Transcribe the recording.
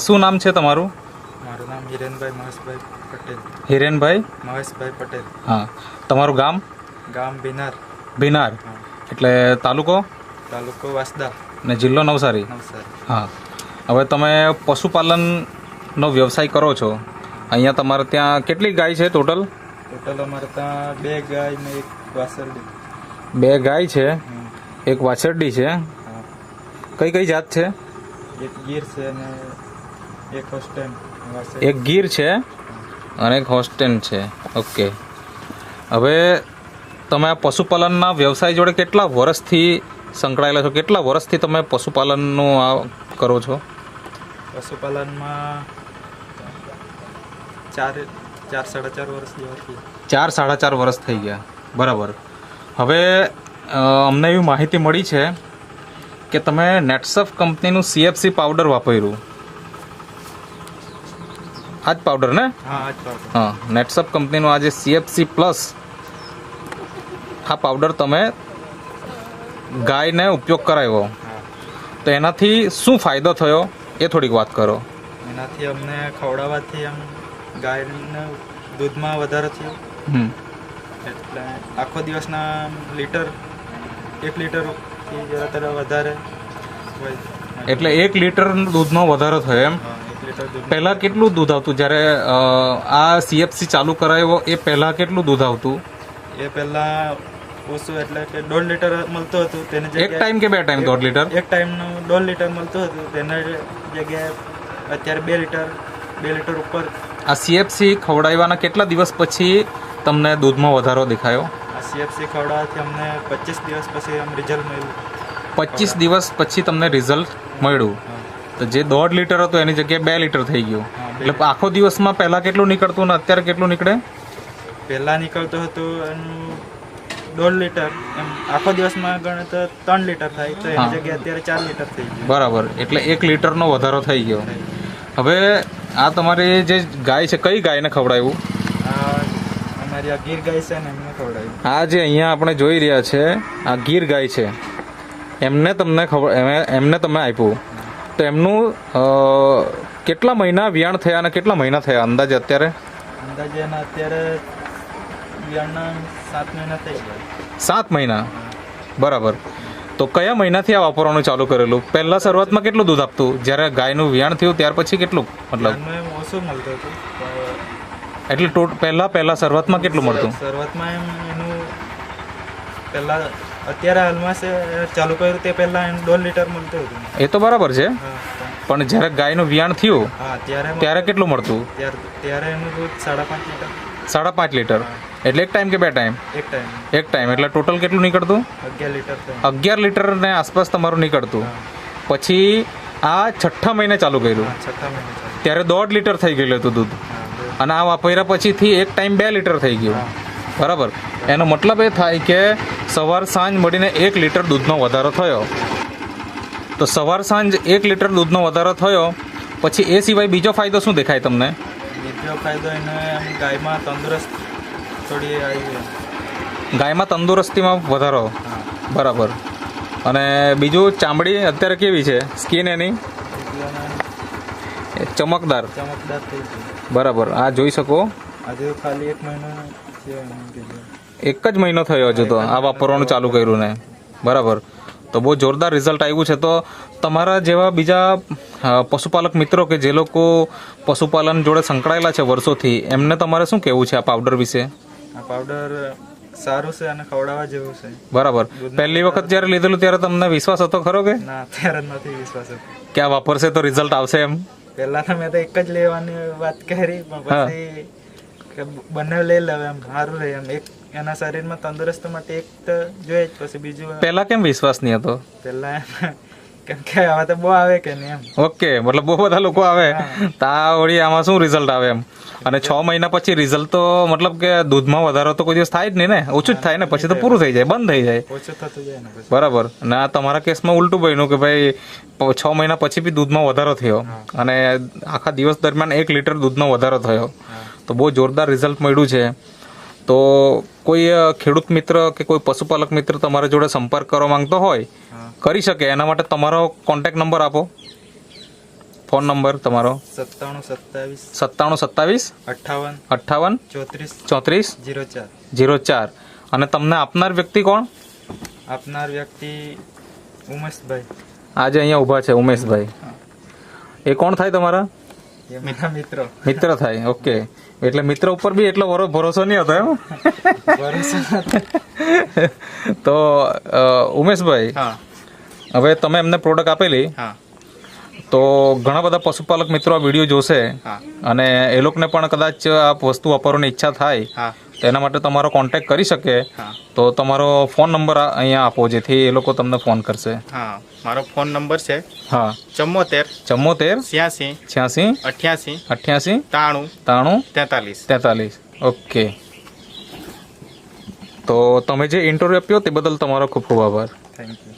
શું નામ છે તમારું? મારું નામ હિરેનભાઈ મહેશભાઈ પટેલ. હિરેનભાઈ? મહેશભાઈ પટેલ. હા. તમારું ગામ? ગામ બિનાર ભીનાર. એટલે તાલુકો? તાલુકો વાસદા. ને જિલ્લો નવસારી? નવસારી. હા. હવે તમે પશુપાલનનો વ્યવસાય કરો છો. અહીંયા તમારે ત્યાં કેટલી ગાય છે ટોટલ? ટોટલ અમારે ત્યાં બે ગાય ને એક વાછરડી. બે ગાય છે. એક વાછરડી છે. કઈ કઈ જાત છે? એક ગીર છે અને એક હોસ્ટેન એક ગીર છે અને એક હોસ્ટેન છે. ઓકે. હવે તમે આ પશુપાલનના વ્યવસાય જોડે કેટલા વર્ષથી સંકળાયેલા છો? કેટલા વર્ષથી તમે પશુપાલનનું આ કરો છો? પશુપાલનમાં ચાર ચાર સાડા ચાર વર્ષ ચાર સાડા ચાર વર્ષ થઈ ગયા. બરાબર. હવે અમને એવી માહિતી મળી છે કે તમે નેટસફ કંપનીનું સીએફસી પાવડર વાપર્યું? આ જ પાવડર ને? હા નેટસફ કંપનીનું આ જે સીએફસી પ્લસ આ પાવડર તમે ગાયને ઉપયોગ કરાવ્યો. તો એનાથી શું ફાયદો થયો? એ થોડીક વાત કરો. એનાથી અમને ખવડાવવાથી આમ ગાયને દૂધમાં વધારો થયો. એટલે આખો દિવસના લીટર એક જરા તરા વધારે એટલે એક લીટર દૂધનો વધારો થયો એમ? પહેલાં કેટલું દૂધ આવતું? જ્યારે આ સીએફસી ચાલુ કરાયો એ પહેલાં કેટલું દૂધ આવતું? એ પહેલાં ઓછું એટલે કે દોઢ લીટર મળતું હતું. તેને એક ટાઈમ કે બે ટાઈમ? દોઢ લીટર? એક ટાઈમનું દોઢ લીટર મળતું હતું. તેને જગ્યાએ અત્યારે બે લીટર બે લીટર ઉપર. આ સીએફસી ખવડાવવાના કેટલા દિવસ પછી તમને દૂધમાં વધારો દેખાયો? આ સીએફસી ખવડાવવાથી અમને પચીસ દિવસ પછી આમ રિઝલ્ટ મળ્યું. પચીસ દિવસ પછી તમને રિઝલ્ટ મળ્યું. તો જે દોઢ લીટર હતું એની જગ્યાએ બે લીટર થઈ ગયું. એટલે આખો દિવસમાં પહેલાં કેટલું નીકળતું ને અત્યારે કેટલું નીકળે? પહેલાં નીકળતું હતું એનું દોઢ લીટર એમ આખો દિવસમાં ગણે તો ત્રણ લીટર થાય તો એની જગ્યાએ અત્યારે ચાર લીટર થઈ ગયું. બરાબર. એટલે એક લીટરનો વધારો થઈ ગયો. હવે આ તમારી જે ગાય છે કઈ ગાયને ખવડાવ્યું? અમારી આ ગીર ગાય છે ને એમને ખવડાવી. આ જે અહીંયા આપણે જોઈ રહ્યા છે આ ગીર ગાય છે એમને તમને ખબર એમને તમે આપ્યું. તો એમનું કેટલા મહિના વિયાણ થયા અને કેટલા મહિના થયા અંદાજે અત્યારે? અંદાજે એના અત્યારે સાત મહિના થઈ ગયા. સાત મહિના? બરાબર. તો કયા મહિનાથી આ વાપરવાનું ચાલુ કરેલું? પહેલા શરૂઆતમાં કેટલું દૂધ આપતું? જ્યારે ગાયનું વિયાણ થયું ત્યાર પછી કેટલું? મતલબ? ઓછું મળતું હતું એટલે ટોટ પહેલા પહેલા શરૂઆતમાં કેટલું મળતું? શરૂઆતમાં એમ એનું પહેલા અત્યારે હાલમાં છે ચાલુ કર્યું તે પહેલા એમ દોઢ લીટર મળતું હતું. એ તો બરાબર છે. પણ જ્યારે ગાયનું વિયાણ થયું ત્યારે ત્યારે કેટલું મળતું? ત્યારે એનું દૂધ સાડા પાંચ લીટર. સાડા પાંચ લીટર. એટલે એક ટાઈમ કે બે ટાઈમ? એક ટાઈમ. એક ટાઈમ. એટલે ટોટલ કેટલું નીકળતું? અગિયાર લીટર અગિયાર લીટરને આસપાસ તમારું નીકળતું. પછી આ છઠ્ઠા મહિને ચાલુ કર્યું. ત્યારે દોઢ લીટર થઈ ગયેલું હતું દૂધ. અને આ વાપર્યા પછીથી એક ટાઈમ બે લીટર થઈ ગયું. બરાબર. એનો મતલબ એ થાય કે સવાર સાંજ મળીને એક લીટર દૂધનો વધારો થયો. તો સવાર સાંજ એક લીટર દૂધનો વધારો થયો પછી એ સિવાય બીજો ફાયદો શું દેખાય તમને? બીજો ફાયદો એને ગાયમાં તંદુરસ્ત થોડી આવી. ગાયમાં તંદુરસ્તીમાં વધારો. બરાબર. અને બીજું ચામડી અત્યારે કેવી છે? સ્કિન એની ચમકદાર. ચમકદાર થઈ બરાબર. આ જોઈ શકો? આજે ખાલી એક મહિનો એક જ મહિનો થયો હજુ તો. આ વાપરવાનું ચાલુ કર્યું ને. બરાબર. તો બહુ જોરદાર રિઝલ્ટ આવ્યું છે. તો તમારા જેવા બીજા પશુપાલક મિત્રો કે જે લોકો પશુપાલન જોડે સંકળાયેલા છે વર્ષોથી એમને તમારે શું કહેવું છે આ પાવડર વિશે? આ પાવડર સારું છે અને ખવડાવવા જેવું છે. બરાબર. પહેલી વખત જ્યારે લીધેલું ત્યારે તમને વિશ્વાસ હતો ખરો કે? ના અત્યારે નથી વિશ્વાસ કે આ વાપરશે તો રિઝલ્ટ આવશે એમ? પહેલા તો મેં તો એક જ લેવાની વાત કરી પણ પછી કે બંને લઈ લેવ એમ સારું રહે એમ. એક એના શરીરમાં તંદુરસ્ત માટે એક તો જોઈએ જ પછી બીજું પહેલા કેમ વિશ્વાસ નહીં હતો? પહેલા એમ કેમ કે હવે તો બહુ આવે કે નહીં એમ? ઓકે મતલબ બહુ બધા લોકો આવે. તો આ વળી આમાં શું રિઝલ્ટ આવે એમ? અને છ મહિના પછી રિઝલ્ટ તો મતલબ કે દૂધમાં વધારો તો કોઈ દિવસ થાય જ નહીં ને? ઓછું જ થાય ને? પછી તો પૂરું થઈ જાય બંધ થઈ જાય. ઓછું થતું જાય ને બરાબર. અને આ તમારા કેસમાં ઉલટું બન્યું કે ભાઈ છ મહિના પછી બી દૂધમાં વધારો થયો. અને આખા દિવસ દરમિયાન એક લીટર દૂધનો વધારો થયો. તો બહુ જોરદાર રિઝલ્ટ મળ્યું છે. તો કોઈ ખેડૂત મિત્ર કે કોઈ પશુપાલક મિત્ર તમારા જોડે સંપર્ક કરવા માંગતો હોય કરી શકે. એના માટે તમારો કોન્ટેક્ટ નંબર આપો. ફોન નંબર તમારો. સત્તાણું સત્તાવીસ. સત્તાણું સત્તાવીસ. અઠ્ઠાવન. અઠ્ઠાવન. ચોત્રીસ. ચોત્રીસ. જીરો ચાર. જીરો ચાર. અને તમને આપનાર વ્યક્તિ કોણ? આપનાર વ્યક્તિ ઉમેશભાઈ. આજે અહીંયા ઊભા છે ઉમેશભાઈ. એ કોણ થાય તમારા? મિત્રો. મિત્ર થાય ઓકે. એટલે મિત્ર ઉપર બી એટલો ભરો- ભરોસો નહીં હતો એમ? તો ઉમેશભાઈ હવે તમે એમને પ્રોડક્ટ આપેલી. તો ઘણા બધા પશુપાલક મિત્રો આ વીડિયો જોશે. અને એ લોકોને પણ કદાચ આ વસ્તુ વાપરવાની ઈચ્છા થાય. હા તો એના માટે તમારો કોન્ટેક કરી શકે. તો તમારો ફોન નંબર અહીંયા આપો જેથી એ લોકો તમને ફોન કરશે. હા મારો ફોન નંબર છે હા. ચુમ્મોતેર ચમ્મોતેર છ્યાસી છ્યાસી અઠ્યાસી અઠ્યાસી ત્રાણું ત્રાણું તેતાલીસ. તેતાલીસ. ઓકે તો તમે જે ઇન્ટરવ્યૂ આપ્યો તે બદલ તમારો ખૂબ ખૂબ આભાર. Thank you